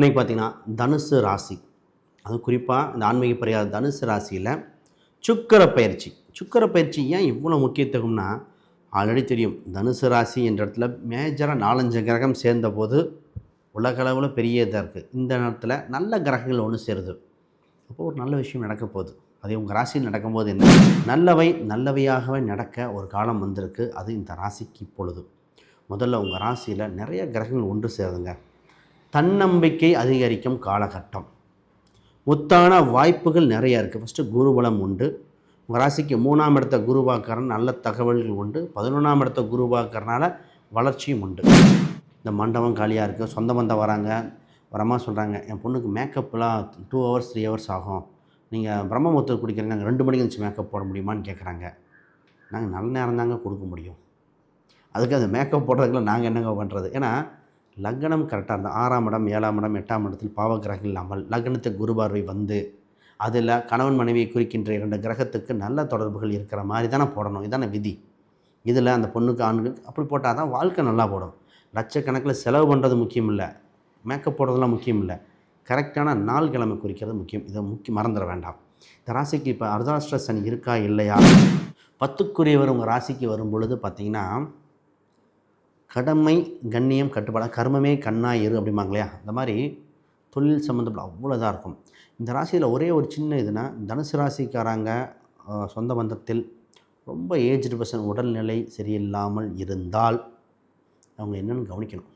இன்றைக்கி பார்த்தீங்கன்னா தனுசு ராசி. அது குறிப்பாக இந்த ஆன்மீக பரிகார தனுசு ராசியில் சுக்கிர பயிற்சி. சுக்கர பயிற்சி ஏன் இவ்வளோ முக்கியத்துவம்னா ஆல்ரெடி தெரியும். தனுசு ராசி என்ற இடத்துல மேஜராக நாலஞ்சு கிரகம் சேர்ந்தபோது உலகளவில் பெரிய இதாக இருக்குது இந்த நேரத்தில் நல்ல கிரகங்கள் ஒன்று சேருது. அப்போ ஒரு நல்ல விஷயம் நடக்க போகுது. அது உங்கள் ராசியில் நடக்கும்போது என்ன? நல்லவை நல்லவையாகவே நடக்க ஒரு காலம் வந்திருக்கு. அது இந்த ராசிக்கு இப்பொழுது. முதல்ல உங்கள் ராசியில் நிறைய கிரகங்கள் ஒன்று சேருதுங்க. தன்னம்பிக்கை அதிகரிக்கும் காலகட்டம். முத்தான வாய்ப்புகள் நிறைய இருக்குது ஃபஸ்ட்டு குருபலம் உண்டு. உங்கள் ராசிக்கு மூணாம் இடத்த குருவாக்கரன் நல்ல தகவல்கள் உண்டு. பதினொன்றாம் இடத்த குருவாக்கறனால வளர்ச்சியும் உண்டு. இந்த மண்டபம் காலியாக இருக்குது சொந்த பந்தம் வராங்க. வரமா சொல்கிறாங்க என் பொண்ணுக்கு மேக்கப்லாம் டூ ஹவர்ஸ் த்ரீ ஹவர்ஸ் ஆகும். நீங்கள் பிரம்மமுத்தர் குடிக்கிறீங்க நாங்கள் ரெண்டு மணிக்கு இருந்துச்சு மேக்கப் போட முடியுமான்னு கேட்குறாங்க நாங்கள் நல்ல நேரம் தாங்க கொடுக்க முடியும். அதுக்கு அந்த மேக்கப் போடுறதுக்குள்ள நாங்கள் என்னங்க பண்ணுறது ஏன்னா லக்னம் கரெக்டாக இருந்தால் ஆறாம் இடம் ஏழாம் இடம் எட்டாம் இடத்தில் பாவகிரகம் இல்லாமல் லக்னத்துக்கு குரு பார்வை வந்து அதில் கணவன் மனைவியை குறிக்கின்ற இரண்டு கிரகத்துக்கு நல்ல தொடர்புகள் இருக்கிற மாதிரி தானே போடணும். இதான விதி. இதில் அந்த பொண்ணுக்கு ஆண்களுக்கு அப்படி போட்டால் தான் வாழ்க்கை நல்லா போடும். லட்சக்கணக்கில் செலவு பண்ணுறது முக்கியம் இல்லை. மேக்கப் போடுறதெல்லாம் முக்கியம் இல்லை. கரெக்டான நாள் கிழமை குறிக்கிறது முக்கியம். இதை முக்கியம் மறந்துட வேண்டாம். இந்த ராசிக்கு இப்போ அர்தாஷ்ட சனி இருக்கா இல்லையா? பத்துக்குரியவர் உங்கள் ராசிக்கு வரும் பொழுது பார்த்தீங்கன்னா கடமை கண்ணியம் கட்டுப்பாடு கர்மமே கண்ணா இரு அப்படிம்பாங்க இல்லையா? அந்த மாதிரி தொழில் சம்மந்தப்பட்ட அவ்வளோ இதாக இருக்கும். இந்த ராசியில் ஒரே ஒரு சின்ன இதுனா தனுசு ராசிக்காரங்க சொந்த பந்தத்தில் ரொம்ப ஏஜ்டு பர்சன் உடல்நிலை சரியில்லாமல் இருந்தால் அவங்க என்னென்னு கவனிக்கணும்.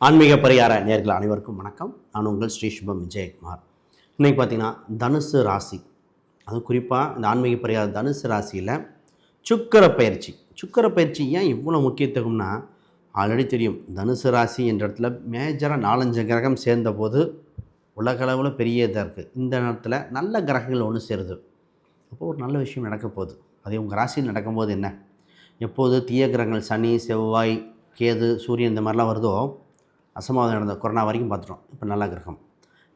ஆன்மீக பரிகார நேர்கள் அனைவருக்கும் வணக்கம். நான் உங்கள் ஸ்ரீ சுபம் விஜயகுமார். இன்றைக்கி பார்த்தீங்கன்னா தனுசு ராசி. அது குறிப்பாக இந்த ஆன்மீக பரிகார தனுசு ராசியில் சுக்கர பயிற்சி. சுக்கர பயிற்சி ஏன் இவ்வளோ முக்கியத்துவம்னா ஆல்ரெடி தெரியும். தனுசு ராசி என்ற இடத்துல மேஜராக நாலஞ்சு கிரகம் சேர்ந்தபோது உலகளவில் பெரிய இதாக இருக்குது இந்த நேரத்தில் நல்ல கிரகங்கள் ஒன்று சேருது. அப்போது ஒரு நல்ல விஷயம் நடக்க போகுது. அது உங்கள் ராசியில் நடக்கும்போது என்ன? எப்போது தீய கிரகங்கள் சனி செவ்வாய் கேது சூரியன் இந்த மாதிரிலாம் வருதோ அசம்பாவிதம் நடந்த கொரோனா வரைக்கும் பார்த்துட்டோம். இப்போ நல்ல கிரகம்.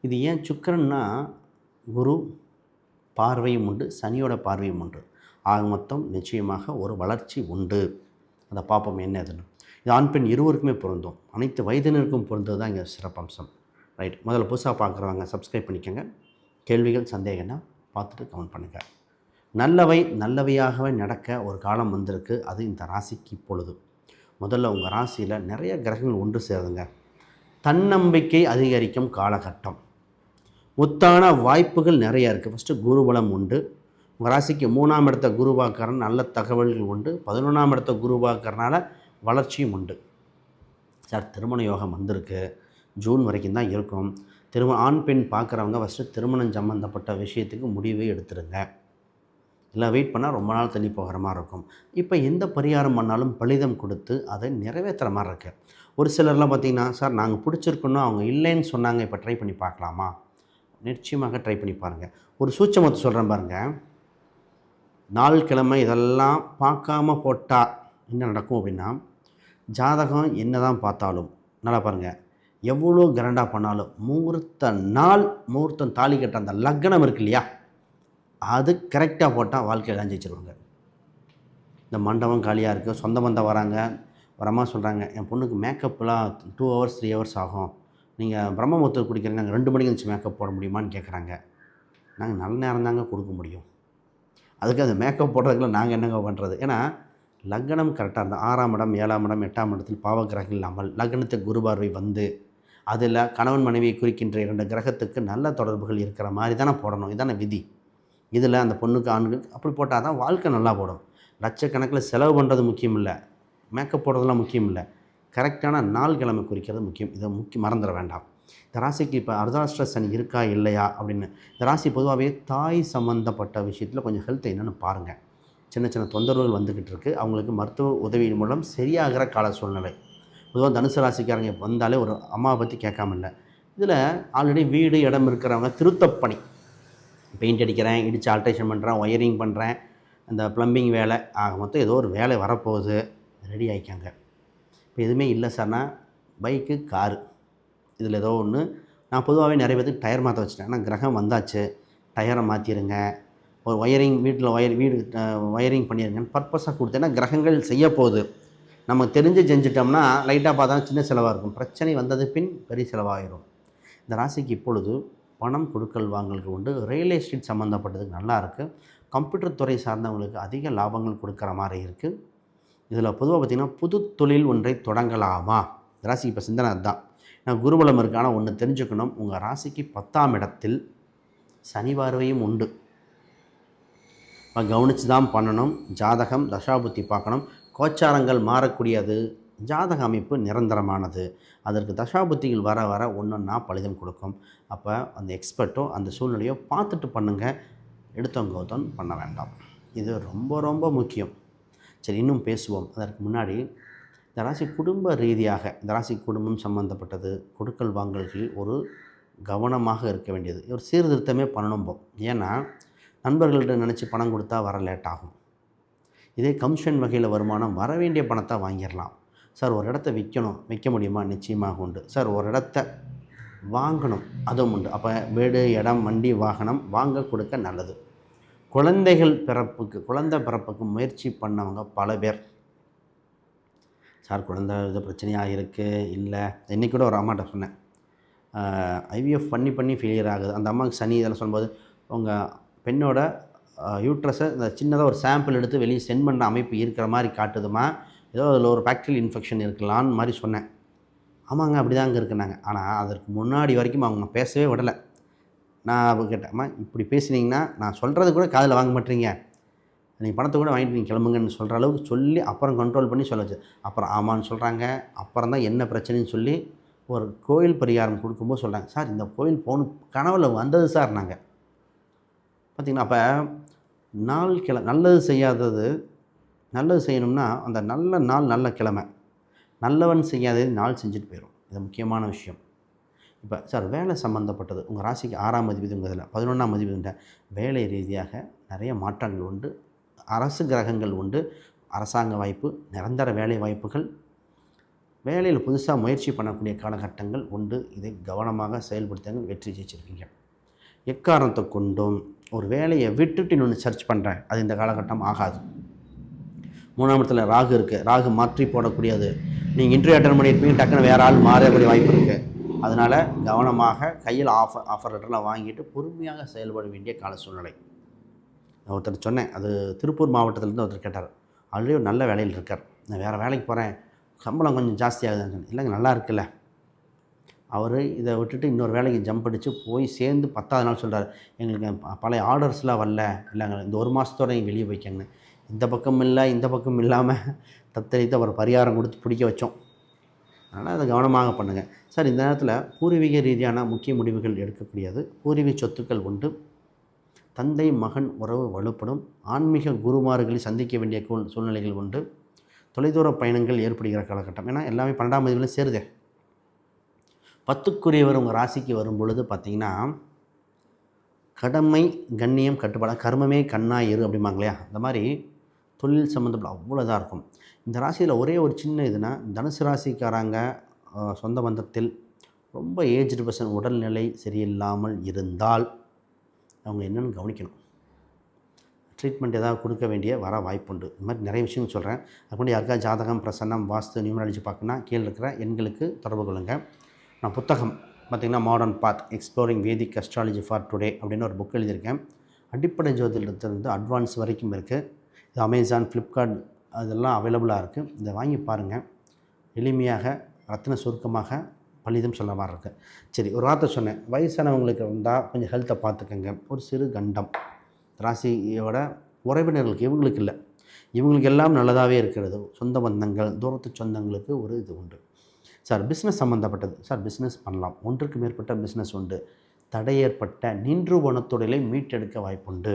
இது ஏன் சுக்கரன்னா குரு பார்வையும் உண்டு சனியோட பார்வையும் உண்டு. ஆக மொத்தம் நிச்சயமாக ஒரு வளர்ச்சி உண்டு. அதை பார்ப்போம் என்ன அதுன்னு. இது ஆண் பெண் இருவருக்குமே பொருந்தும். அனைத்து வயதினருக்கும் பொருந்தது தான் இங்கே சிறப்பம்சம். ரைட். முதல்ல புதுசாக பார்க்குறவங்க சப்ஸ்கிரைப் பண்ணிக்கோங்க. கேள்விகள் சந்தேகம்னா பார்த்துட்டு கமெண்ட் பண்ணுங்கள் நல்லவை நல்லவையாகவே நடக்க ஒரு காலம் வந்திருக்கு. அது இந்த ராசிக்கு இப்பொழுது. முதல்ல உங்கள் ராசியில் நிறைய கிரகங்கள் ஒன்று சேருதுங்க. தன்னம்பிக்கை அதிகரிக்கும் காலகட்டம். முத்தான வாய்ப்புகள் நிறைய இருக்குது ஃபஸ்ட்டு குருபலம் உண்டு. உங்கள் ராசிக்கு மூணாம் இடத்த குருவாக்கரன் நல்ல தகவல்கள் உண்டு. பதினொன்றாம் இடத்த குருவாக்கறனால வளர்ச்சியும் உண்டு. சார் திருமண யோகம் வந்திருக்கு. ஜூன் வரைக்கும் தான் இருக்கும். திருமண ஆண் பெண் பார்க்குறவங்க ஃபஸ்ட்டு திருமணம் சம்மந்தப்பட்ட விஷயத்துக்கு முடிவே எடுத்துருங்க. இல்லை வெயிட் பண்ணால் ரொம்ப நாள் தள்ளி போகிற மாதிரி இருக்கும். இப்போ எந்த பரிகாரம் பண்ணாலும் பலிதம் கொடுத்து அதை நிறைவேற்றுற மாதிரி இருக்குது ஒரு சிலர்லாம் பார்த்தீங்கன்னா சார் நாங்கள் பிடிச்சிருக்கணும் அவங்க இல்லைன்னு சொன்னாங்க இப்போ ட்ரை பண்ணி பார்க்கலாமா? நிச்சயமாக ட்ரை பண்ணி பாருங்கள் ஒரு சூட்சமத்தை சொல்கிறேன் பாருங்கள் நாள் கிழமை இதெல்லாம் பார்க்காம போட்டால் என்ன நடக்கும் அப்படின்னா ஜாதகம் என்ன தான் பார்த்தாலும் நல்லா பாருங்கள் எவ்வளோ கிரண்டாக பண்ணாலும் முகூர்த்த நாள் முகூர்த்தம் தாலி கட்ட அந்த லக்னம் இருக்கு இல்லையா? அது கரெக்டாக போட்டால் வாழ்க்கையில் அஞ்சிச்சிருவாங்க இந்த மண்டபம் காலியாக இருக்குது சொந்த பந்தம் வராங்க வரமா சொல்கிறாங்க என் பொண்ணுக்கு மேக்கப்லாம் டூ ஹவர்ஸ் த்ரீ ஹவர்ஸ் ஆகும். நீங்கள் பிரம்மமுத்தர் குடிக்கிறீங்க நாங்கள் ரெண்டு மணிக்கு இருந்துச்சு மேக்கப் போட முடியுமான்னு கேட்குறாங்க நாங்கள் நல்ல நேரம் தாங்க கொடுக்க முடியும். அதுக்கு அந்த மேக்கப் போடுறதுக்குள்ள நாங்கள் என்னங்க பண்ணுறது ஏன்னா லக்னம் கரெக்டாக இருந்தால் ஆறாம் இடம் ஏழாம் இடம் எட்டாம் இடத்தில் பாவகிரகம் இல்லாமல் லக்னத்துக்கு குரு பார்வை வந்து அதில் கணவன் மனைவியை குறிக்கின்ற இரண்டு கிரகத்துக்கு நல்ல தொடர்புகள் இருக்கிற மாதிரி தானே போடணும். இதான விதி. இதில் அந்த பொண்ணுக்கு ஆண்களுக்கு அப்படி போட்டால் தான் வாழ்க்கை நல்லா போடும். லட்சக்கணக்கில் செலவு பண்ணுறது முக்கியம் இல்லை. மேக்கப் போடுறதெல்லாம் முக்கியம் இல்லை கரெக்டான நாள் கிழமை குறிக்கிறது முக்கியம். இதை முக்கியம் மறந்துட வேண்டாம். இந்த ராசிக்கு இப்போ அர்தாஷ்ட சனி இருக்கா இல்லையா அப்படின்னு இந்த ராசி பொதுவாகவே தாய் சம்மந்தப்பட்ட விஷயத்தில் கொஞ்சம் ஹெல்த் என்னென்னு பாருங்கள் சின்ன சின்ன தொந்தரவுகள் வந்துக்கிட்டு இருக்குது அவங்களுக்கு மருத்துவ உதவியின் மூலம் சரியாகிற கால சூழ்நிலை. பொதுவாக தனுசு ராசிக்காரங்க வந்தாலே ஒரு அம்மாவை பற்றி கேட்காம இல்லை இதில் ஆல்ரெடி வீடு இடம் இருக்கிறவங்க திருத்தப்பணி பெயிண்ட் அடிக்கிறேன் இடித்து ஆல்ட்ரேஷன் பண்ணுறேன் ஒயரிங் பண்ணுறேன் அந்த ப்ளம்பிங் வேலை ஆக மொத்தம் ஏதோ ஒரு வேலை வரப்போகுது. ரெடி ஆகிக்காங்க இப்போ எதுவுமே இல்லை சார்னா பைக்கு காரு இதில் ஏதோ ஒன்று நான் பொதுவாகவே நிறைய பேருக்கு டயர் மாற்ற வச்சுட்டேன். ஆனால் கிரகம் வந்தாச்சு. டயரை மாற்றிடுங்க ஒரு ஒயரிங் வீட்டில் ஒயர் வீடு ஒயரிங் பண்ணிடுங்கன்னு பர்பஸாக கொடுத்தேன்னா கிரகங்கள் செய்ய போகுது. நம்ம தெரிஞ்சு செஞ்சிட்டோம்னா லைட்டாக பார்த்தா சின்ன செலவாக இருக்கும். பிரச்சனை வந்தது பின் பெரிய செலவாகிடும் இந்த ராசிக்கு இப்பொழுது பணம் கொடுக்கல் வாங்கல்கள் உண்டு ரியல் எஸ்டேட் சம்மந்தப்பட்டதுக்கு நல்லா இருக்குது கம்ப்யூட்டர் துறை சார்ந்தவங்களுக்கு அதிக லாபங்கள் கொடுக்குற மாதிரி இருக்குது இதில் பொதுவாக பார்த்திங்கன்னா புது தொழில் ஒன்றை தொடங்கலாமா? ராசி இப்போ சிந்தனை அதுதான். நான் குருபலம் இருக்கான ஒன்று தெரிஞ்சுக்கணும். உங்கள் ராசிக்கு பத்தாம் இடத்தில் சனி பார்வையும் உண்டு. இப்போ கவனித்து தான் பண்ணணும். ஜாதகம் தசாபுத்தி பார்க்கணும். கோச்சாரங்கள் மாறக்கூடியது. ஜாதக அமைப்பு நிரந்தரமானது. அதற்கு தசாபுத்திகள் வர வர ஒன்றுன்னா பலிதம் கொடுக்கும். அப்போ அந்த எக்ஸ்பர்ட்டோ அந்த சூழ்நிலையோ பார்த்துட்டு பண்ணுங்கள் எடுத்தவங்க கௌதம் பண்ண வேண்டாம். இது ரொம்ப ரொம்ப முக்கியம். சரி இன்னும் பேசுவோம். அதற்கு முன்னாடி இந்த ராசி குடும்ப ரீதியாக இந்த ராசி குடும்பம் சம்மந்தப்பட்டது கொடுக்கல் வாங்கல்கள் ஒரு கவனமாக இருக்க வேண்டியது. ஒரு சீர்திருத்தமே பண்ணணும்போம் ஏன்னா நண்பர்கள்ட்ட நினச்சி பணம் கொடுத்தா வர லேட் ஆகும். இதே கமிஷன் வகையில் வருமானம் வர வேண்டிய பணத்தை வாங்கிடலாம் சார் ஒரு இடத்த விற்கணும் விற்க முடியுமா? நிச்சயமாக உண்டு. சார் ஒரு இடத்த வாங்கணும். அதுவும் உண்டு. அப்போ வீடு இடம் வண்டி வாகனம் வாங்க கொடுக்க நல்லது. குழந்தைகள் பிறப்புக்கு குழந்தை பிறப்புக்கு முயற்சி பண்ணவங்க பல பேர். சார் குழந்தை இது பிரச்சனையாக இருக்குது இல்லை. இன்றைக்கி கூட ஒரு அம்மாட்ட சொன்னேன். ஐவிஎஃப் பண்ணி பண்ணி ஃபெயிலியர் ஆகுது. அந்த அம்மாவுக்கு சனி இதெல்லாம் சொல்லும்போது உங்கள் பெண்ணோட யூட்ரஸை இந்த சின்னதாக ஒரு சாம்பிள் எடுத்து வெளியே சென்ட் பண்ணுற அமைப்பு இருக்கிற மாதிரி காட்டுதுமா ஏதோ அதில் ஒரு பாக்டீரியல் இன்ஃபெக்ஷன் இருக்கலான்னு மாதிரி சொன்னேன். ஆமாங்க அப்படி தாங்க இருக்குனாங்க. ஆனால் அதற்கு முன்னாடி வரைக்கும் அவங்க பேசவே விடலை. நான் அப்போ கேட்டேன் இப்படி பேசுனீங்கன்னா நான் சொல்கிறது கூட காதில் வாங்க மாட்டீங்க. நீங்கள் பணத்தை கூட வாங்கிட்டு நீங்கள் கிளம்புங்கன்னு சொல்கிற அளவுக்கு சொல்லி அப்புறம் கண்ட்ரோல் பண்ணி சொல்ல வச்சு அப்புறம் ஆமான்னு சொல்கிறாங்க அப்புறம் தான் என்ன பிரச்சனைன்னு சொல்லி ஒரு கோயில் பரிகாரம் கொடுக்கும்போது சொல்கிறாங்க சார் இந்த கோயில் போகணும் கனவில் வந்தது சார் நாங்கள் பார்த்திங்கன்னா அப்போ நாள் கிழ நல்லது செய்யாதது நல்லது செய்யணும்னா அந்த நல்ல நாள் நல்ல கிழமை. நல்லவன் செய்யாதது நாள் செஞ்சுட்டு போயிடும் இது முக்கியமான விஷயம். இப்போ சார் வேலை சம்மந்தப்பட்டது உங்கள் ராசிக்கு ஆறாம் அதிபதி உங்கள் இதில் பதினொன்றாம் அதிபதி வேலை ரீதியாக நிறைய மாற்றங்கள் உண்டு. அரசு கிரகங்கள் உண்டு. அரசாங்க வாய்ப்பு நிரந்தர வேலை வாய்ப்புகள். வேலையில் புதுசாக முயற்சி பண்ணக்கூடிய காலகட்டங்கள் உண்டு. இதை கவனமாக செயல்படுத்தாங்க வெற்றி ஜெயிச்சிருக்கீங்க. எக்காரணத்தை கொண்டும் ஒரு வேலையை விட்டுட்டு இன்னொன்று சர்ச் பண்ணுறேன் அது இந்த காலகட்டம் ஆகாது. மூணாம் இடத்துல ராகு இருக்குது ராகு மாற்றி போடக்கூடியது. நீங்கள் இன்டர்வியூ அட்டன் பண்ணியிருப்பீங்க. டக்குன்னு வேறு ஆள் மாறக்கூடிய வாய்ப்பு இருக்குது அதனால் கவனமாக கையில் ஆஃபர் ஆஃபர் லெட்டர்லாம் வாங்கிட்டு பொறுமையாக செயல்பட வேண்டிய கால சூழ்நிலை. நான் ஒருத்தர் சொன்னேன் அது திருப்பூர் மாவட்டத்திலேருந்து ஒருத்தர் கேட்டார். ஆல்ரெடி ஒரு நல்ல வேலையில் இருக்கார். நான் வேறு வேலைக்கு போகிறேன் சம்பளம் கொஞ்சம் ஜாஸ்தியாகுதுன்னு சொன்னேன். இல்லைங்க நல்லா இருக்குல்ல. அவர் இதை விட்டுட்டு இன்னொரு வேலைக்கு ஜம்ப் அடித்து போய் சேர்ந்து பத்தாவது நாள் சொல்கிறார் எங்களுக்கு பழைய ஆர்டர்ஸ்லாம் வரல. இல்லைங்க இந்த ஒரு மாதத்தோட நீங்கள் வெளியே போய்க்கங்க. இந்த பக்கம் இல்லை இந்த பக்கம் இல்லாமல் தத்தளித்து அவர் பரிகாரம் கொடுத்து பிடிக்க வச்சோம். அதனால் அதை கவனமாக பண்ணுங்கள் சார் இந்த நேரத்தில் பூர்வீக ரீதியான முக்கிய முடிவுகள் எடுக்கக்கூடியது. பூர்வீக சொத்துக்கள் உண்டு. தந்தை மகன் உறவு வலுப்படும். ஆன்மீக குருமார்களை சந்திக்க வேண்டிய கூழ் சூழ்நிலைகள் உண்டு. தொலைதூர பயணங்கள் ஏற்படுகிற காலகட்டம். ஏன்னா எல்லாமே பன்னெண்டாம் தேதியில் சேருதே. பத்துக்குரியவர் உங்கள் ராசிக்கு வரும் பொழுது பார்த்திங்கன்னா கடமை கண்ணியம் கட்டுப்பாடாக கர்மமே கண்ணாயிரு அப்படிம்பாங்க இல்லையா? அந்த மாதிரி தொழில் சம்மந்தப்பட்ட அவ்வளோ இதாக இருக்கும். இந்த ராசியில் ஒரே ஒரு சின்ன இதுனா தனுசு ராசிக்காரங்க சொந்த பந்தத்தில் ரொம்ப ஏஜ்டு பர்சன் உடல்நிலை சரியில்லாமல் இருந்தால் அவங்க என்னென்னு கவனிக்கணும். ட்ரீட்மெண்ட் ஏதாவது கொடுக்க வேண்டிய வர வாய்ப்புண்டு. இந்த மாதிரி நிறைய விஷயம் சொல்கிறேன் அதுக்கு யாருக்கா ஜாதகம் பிரசன்னம் வாஸ்து நியூமராலஜி பார்க்கணும்னா கீழே இருக்கிற எண்களுக்கு தொடர்பு கொள்ளுங்கள் நான் புத்தகம் பார்த்திங்கன்னா modern path exploring Vedic astrology for today அப்படின்னு ஒரு புக் எழுதியிருக்கேன். அடிப்படை ஜோதிடத்திலிருந்து அட்வான்ஸ் வரைக்கும் இருக்குது இது அமேசான் ஃப்ளிப்கார்ட் அதெல்லாம் அவைலபிளாக இருக்குது இதை வாங்கி பாருங்கள் எளிமையாக ரத்தின சுருக்கமாக பலிதம் சொல்ல மாதிரி இருக்குது சரி ஒரு வார்த்தை சொன்னேன். வயசானவங்களுக்கு இருந்தால் கொஞ்சம் ஹெல்த்தை பார்த்துக்கோங்க. ஒரு சிறு கண்டம். ராசியோட உறவினர்களுக்கு இவங்களுக்கு இல்லை. இவங்களுக்கு எல்லாம் நல்லதாகவே இருக்கிறது. சொந்த பந்தங்கள் தூரத்து சொந்தங்களுக்கு ஒரு இது உண்டு. சார் பிஸ்னஸ் சம்மந்தப்பட்டது சார் பிஸ்னஸ் பண்ணலாம். ஒன்றுக்கு மேற்பட்ட பிஸ்னஸ் உண்டு. தடை ஏற்பட்ட நின்று போன தொழிலை மீட்டெடுக்க வாய்ப்புண்டு.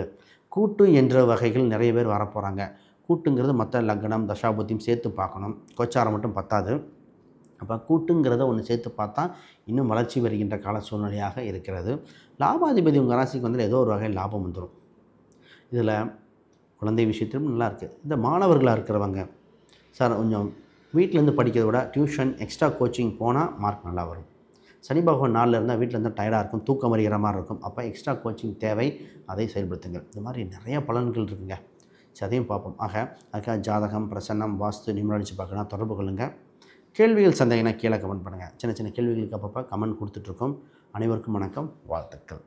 கூட்டு என்ற வகைகள் நிறைய பேர் வரப்போகிறாங்க கூட்டுங்கிறது மற்ற லக்னம் தசாபுத்தியும் சேர்த்து பார்க்கணும். கோச்சாரம் மட்டும் பத்தாது. அப்போ கூட்டுங்கிறத ஒன்று சேர்த்து பார்த்தா இன்னும் வளர்ச்சி வருகின்ற கால சூழ்நிலையாக இருக்கிறது. லாபாதிபதி உங்கள் ராசிக்கு வந்து ஏதோ ஒரு வகையில் லாபம் வந்துடும் இதில் குழந்தை விஷயத்திலும் நல்லா இருக்குது இந்த மாணவர்களாக இருக்கிறவங்க சார் கொஞ்சம் வீட்டிலேருந்து படிக்கிறத விட டியூஷன் எக்ஸ்ட்ரா கோச்சிங் போனால் மார்க் நல்லா வரும். சனி பகவான் நாளில் இருந்தால் வீட்டில் இருந்தால் டயர்டாக இருக்கும் தூக்கம் வருகிற மாதிரி இருக்கும். அப்போ எக்ஸ்ட்ரா கோச்சிங் தேவை அதை செயல்படுத்துங்கள். இந்த மாதிரி நிறைய பலன்கள் இருக்குங்க. சரி அதையும் பார்ப்போம். ஆக அதுக்காக ஜாதகம் பிரசன்னம் வாஸ்து நிமிடடிச்சு பார்க்கணும் தொடர்பு கொள்ளுங்கள் கேள்விகள் சந்தேகம்னா கீழே கமெண்ட் பண்ணுங்கள் சின்ன சின்ன கேள்விகளுக்கு அப்பப்போ கமெண்ட் கொடுத்துட்ருக்கோம். அனைவருக்கும் வணக்கம். வாழ்த்துக்கள்.